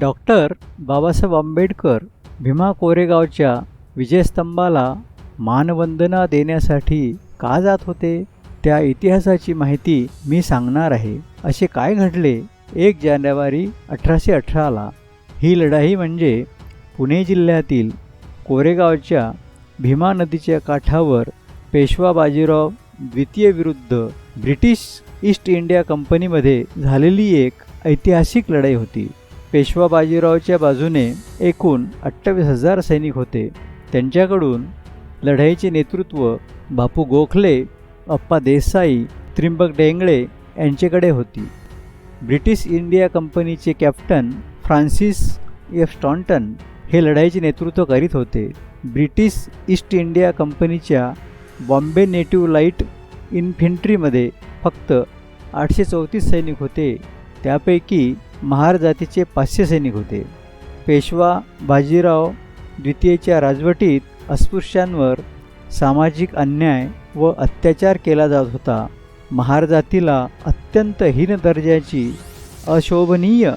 Doctor Babasaheb Ambedkar Bhima कोरेगावच्या विजयस्तंभाला मानवंदना देण्यासाठी का जात होते? त्या इतिहासाची माहिती मी सांगणार आहे. असे काय घडले? एक जानेवारी अठराशे अठराला ही लढाई म्हणजे पुणे जिल्ह्यातील कोरेगावच्या भीमा नदीच्या काठावर पेशवा बाजीराव द्वितीय विरुद्ध ब्रिटिश ईस्ट इंडिया कंपनीमध्ये झालेली एक ऐतिहासिक लढाई होती. पेशवा बाजीरावच्या बाजूने एकूण अठ्ठावीस हजार सैनिक होते. त्यांच्याकडून लढाईचे नेतृत्व बापू गोखले अप्पा देसाई त्रिंबक डेंगळे यांच्याकडे होती. ब्रिटिश इंडिया कंपनीचे कॅप्टन फ्रान्सिस एफ. स्टॉन्टन हे लढाईचे नेतृत्व करीत होते. ब्रिटिश ईस्ट इंडिया कंपनीच्या बॉम्बे नेटिव्ह लाइट इन्फेंट्रीमध्ये फक्त आठशे चौतीस सैनिक होते. त्यापैकी महार जातीचे पाचशे सैनिक होते. पेशवा बाजीराव द्वितीयच्या राजवटीत अस्पृश्यांवर सामाजिक अन्याय व अत्याचार केला जात होता. महार जातीला अत्यंत हीन दर्जाची अशोभनीय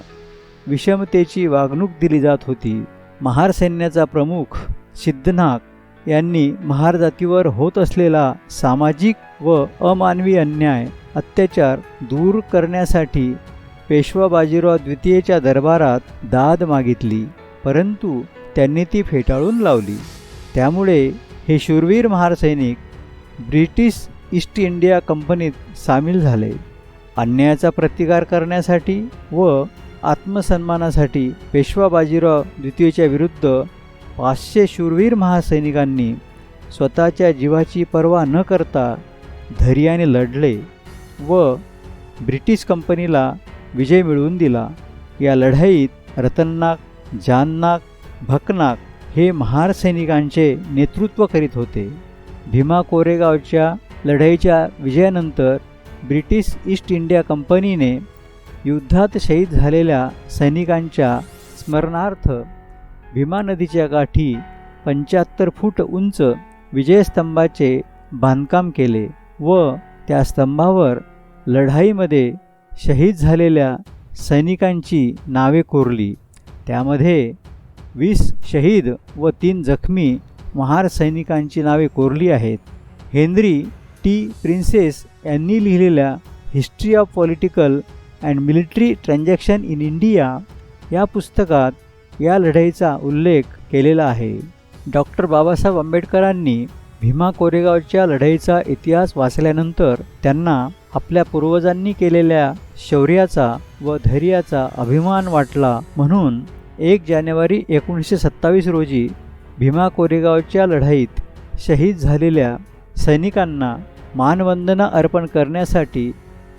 विषमतेची वागणूक दिली जात होती. महार सैन्याचा प्रमुख सिद्धनाग यांनी महार जातीवर होत असलेला सामाजिक व अमानवी अन्याय अत्याचार दूर करण्यासाठी पेशवा बाजीराव द्वितीयच्या दरबारात दाद मागितली परंतु त्यांनी ती फेटाळून लावली. त्यामुळे हे शूरवीर महारसैनिक ब्रिटिश ईस्ट इंडिया कंपनीत सामील झाले. अन्यायाचा प्रतिकार करण्यासाठी व आत्मसन्मानासाठी पेशवा बाजीराव द्वितीयच्या विरुद्ध पाचशे शूरवीर महासैनिकांनी स्वतःच्या जीवाची पर्वा न करता धैर्याने लढले व ब्रिटिश कंपनीला विजय मिळवून दिला. या लढाईत रतननाग जाननाग भकनाग हे महार सैनिकांचे नेतृत्व करीत होते. भीमा कोरेगावच्या लढाईच्या विजयानंतर ब्रिटिश ईस्ट इंडिया कंपनीने युद्धात शहीद झालेल्या सैनिकांच्या स्मरणार्थ भीमा नदीच्या गाठी पंच्याहत्तर फूट उंच विजयस्तंभाचे बांधकाम केले व त्या स्तंभावर लढाईमध्ये शहीद झालेल्या सैनिकांची नावे कोरली. त्यामध्ये वीस शहीद व तीन जखमी महार सैनिकांची नावे कोरली आहेत. Henry T. प्रिन्सेस यांनी लिहिलेल्या history of political and military transaction in India या पुस्तकात या लढाईचा उल्लेख केलेला आहे. डॉक्टर बाबासाहेब आंबेडकरांनी भीमा कोरेगावच्या लढाईचा इतिहास वाचल्यानंतर त्यांना आपल्या पूर्वजांनी केलेल्या शौर्याचा व धैर्याचा अभिमान वाटला म्हणून एक जानेवारी एकोणीसशे सत्तावीस रोजी भीमा कोरेगावच्या लढाईत शहीद झालेल्या सैनिकांना मानवंदना अर्पण करण्यासाठी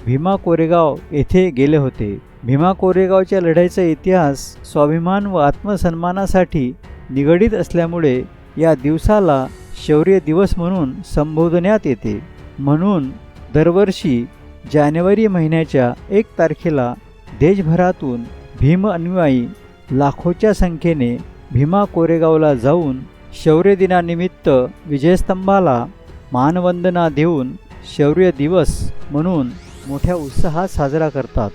भीमा कोरेगाव येथे गेले होते. भीमा कोरेगावच्या लढाईचा इतिहास स्वाभिमान व आत्मसन्मानासाठी निगडीत असल्यामुळे या दिवसाला शौर्य दिवस म्हणून संबोधण्यात येते. म्हणून दरवर्षी जानेवारी महिन्याच्या एक तारखेला देशभरातून भीम अनुयायी लाखोच्या संख्येने भीमा कोरेगावला जाऊन शौर्य दिनानिमित्त विजयस्तंभाला मानवंदना देऊन शौर्य दिवस म्हणून मोठ्या उत्साहात साजरा करतात.